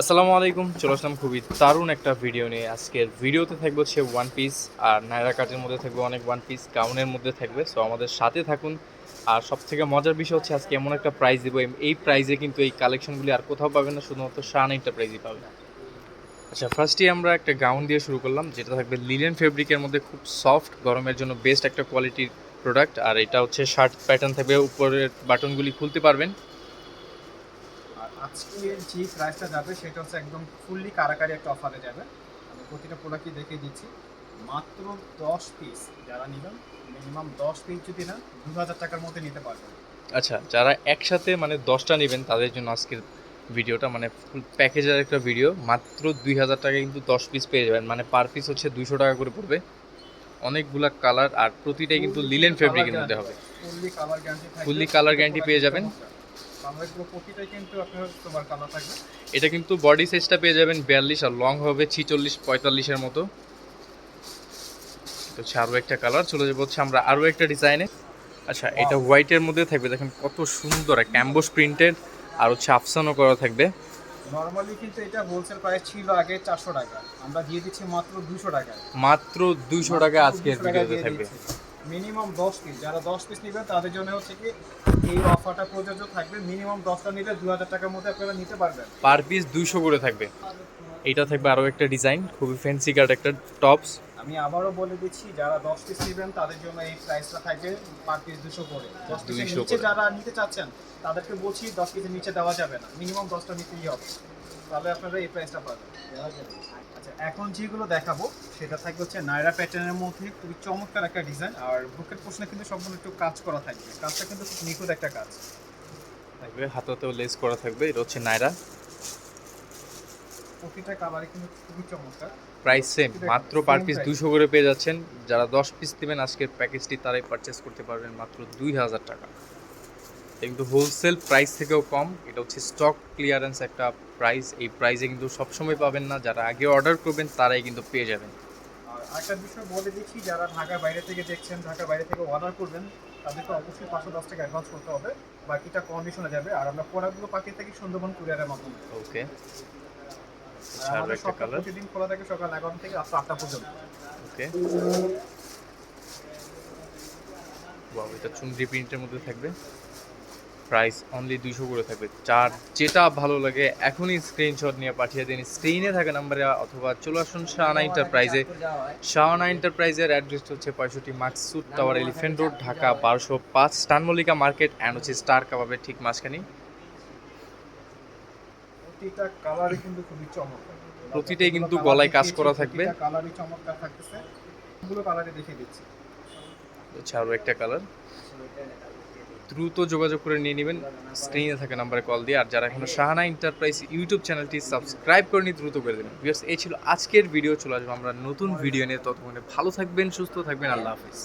আসসালামু আলাইকুম, চলে আসলাম খুবই দারুণ একটা ভিডিও নিয়ে। আজকের ভিডিওতে থাকবে হচ্ছে ওয়ান পিস আর নায়রা কাটের মধ্যে থাকবে অনেক ওয়ান পিস গাউনের মধ্যে থাকবে। সো আমাদের সাথে থাকুন। আর সব থেকে মজার বিষয় হচ্ছে আজকে এমন একটা প্রাইজ দেবো। এই প্রাইজে কিন্তু এই কালেকশনগুলি আর কোথাও পাবেন না, শুধুমাত্র শান এন্টারপ্রাইজই পাবেন। আচ্ছা ফার্স্টে আমরা একটা গাউন দিয়ে শুরু করলাম, যেটা থাকবে লিলেন ফেব্রিকের মধ্যে খুব সফট গরমের জন্য বেস্ট একটা কোয়ালিটির প্রোডাক্ট আর এটা হচ্ছে শার্ট প্যাটার্ন থাকবে, উপরের বাটনগুলি খুলতে পারবেন। আজকে যে প্রাইসটা যাবে সেটা হচ্ছে একদম ফুললি কারাকারি একটা অফারে যাবে। আমি প্রতিটা প্রোডাক্টই দেখে দিচ্ছি। মাত্র দশ পিস যারা নেবেন মিনিমাম দশ পিস যদি না দু হাজার টাকার মধ্যে নিতে পারবেন। আচ্ছা যারা একসাথে মানে দশটা নেবেন তাদের জন্য আজকের ভিডিওটা মানে ফুল প্যাকেজের একটা ভিডিও মাত্র দুই হাজার টাকা কিন্তু দশ পিস পেয়ে যাবেন। মানে পার পিস হচ্ছে দুইশো টাকা করে পড়বে। অনেকগুলা কালার আর প্রতিটাই কিন্তু লিলেন ফেব্রিকের মধ্যে হবে। ফুললি কালার গ্যারান্টি পেয়ে যাবেন। কালারগুলো প্রতিটাই কিন্তু আপনার তোমার কালার থাকবে। এটা কিন্তু বডি সাইজটা পেয়ে যাবেন বিয়াল্লিশ আর লং হবে ছিচল্লিশ পঁয়তাল্লিশের মতো। হচ্ছে আরও একটা কালার চলে যাব হচ্ছে আমরা আরও একটা ডিজাইনে আচ্ছা এটা হোয়াইটের মধ্যে থাকবে দেখেন কত সুন্দর ক্যাম্বোস প্রিন্টেড আর হচ্ছে আফসানও করা থাকবে। নর্মালি কিন্তু এটা হোলসেল প্রাইস ছিল আগে চারশো টাকা আমরা দিয়ে দিচ্ছি মাত্র দুশো টাকায়। মাত্র দুইশো টাকা আজকের ভিডিওতে থাকবে। মিনিমাম দশ পিস যারা দশ পিস নেবেন তাদের জন্য হচ্ছে কি এই অফারটা প্রযোজ্য থাকবে। মিনিমাম দশটা নিলে দু হাজার টাকার মধ্যে আপনারা নিতে পারবেন। পার পিস দুইশো করে থাকবে। এটা থাকবে আরও একটা ডিজাইন খুবই ফ্যান্সি কার্ড একটা টপস আমি আবারও বলে দিচ্ছি যারা দশ পিস নেবেন তাদের জন্য এই প্রাইসটা থাকবে পার পিস দুশো করে। দশ পিসের 200 নিচে করে। যারা নিতে চাচ্ছেন তাদেরকে বলছি দশ পিসের নিচে দেওয়া যাবে না। মিনিমাম দশটা নিতেই হবে। তাহলে আপনারা এই প্রাইসটা পাবেন। আচ্ছা এখন যেগুলো দেখাবো সেটা থাকবে হচ্ছে নাইরা প্যাটার্নের মধ্যে। খুবই চমৎকার একটা ডিজাইন আর বুকের প্রশ্নে কিন্তু সম্পূর্ণ একটু কাজ করা থাকবে। কাজটা কিন্তু খুব নিখুঁত একটা কাজ। থাকবে হাতাতেও লেস করা থাকবে। এটা হচ্ছে নায়রা প্রতিটা কালারে কিন্তু খুবই চমৎকার। প্রাইস সেম মাত্র পার পিস দুশো করে পেয়ে যাচ্ছেন। যারা দশ পিস নেবেন আজকের প্যাকেজটি তারাই পারচেস করতে পারবেন মাত্র দুই হাজার টাকা। কিন্তু হোলসেল প্রাইস থেকেও কম। এটা হচ্ছে স্টক ক্লিয়ারেন্স একটা প্রাইস এই প্রাইসে কিন্তু সবসময় পাবেন না। যারা আগে অর্ডার করবেন তারাই কিন্তু পেয়ে যাবেন। একটা বিষয় বলে দিচ্ছি যারা ঢাকার বাইরে থেকে দেখছেন ঢাকার বাইরে থেকে অর্ডার করবেন তাদেরকে অবশ্যই পাঁচশো দশ টাকা অ্যাডভান্স করতে হবে। বাকিটা কন্ডিশনে যাবে। আর আমরা প্রোডাক্টগুলো পাঠিয়ে থাকি সুন্দরবন কুরিয়ারের মাধ্যমে। ওকে আমাদের একটা প্রতিদিন খোলা থাকে সকাল এগারোটা থেকে রাত্র আটটা পর্যন্ত। ওকে বাহ এটা চুনরি প্রিন্টের মধ্যে থাকবে। প্রাইস অনলি দুইশো করে থাকবে। চার যেটা ভালো লাগে এখনই স্ক্রিনশট নিয়ে পাঠিয়ে দিন। স্ক্রিনে থাকা নাম্বারে অথবা চলে আসুন শাহানা এন্টারপ্রাইজে শাহানা এন্টারপ্রাইজের অ্যাড্রেস হচ্ছে পঁয়ষট্টি Maksud tower elephant road Dhaka বারোশো পাঁচ। স্টানমল্লিকা মার্কেট অ্যান্ড হচ্ছে স্টার কাবাবের ঠিক মাঝখানে। প্রতিটা কালারই কিন্তু খুবই চমৎকার। প্রতিটাই কিন্তু গলায় কাজ করা থাকবে। কালারই চমৎকার থাকতেছে। গুলো কালারে দেখিয়ে দিচ্ছি। হচ্ছে আরও একটা কালার দ্রুত যোগাযোগ করে নিয়ে নেবেন। স্ক্রিনে থাকা নাম্বারে কল দিয়ে। আর যারা এখনও শাহানা এন্টারপ্রাইজ ইউটিউব চ্যানেলটি সাবস্ক্রাইব করে নিয়ে দ্রুত করে দেবেন। বিকজ এই ছিল আজকের ভিডিও। চলে আসব আমরা নতুন ভিডিও নিয়ে। ততক্ষণে ভালো থাকবেন, সুস্থ থাকবেন। আল্লাহ হাফিজ।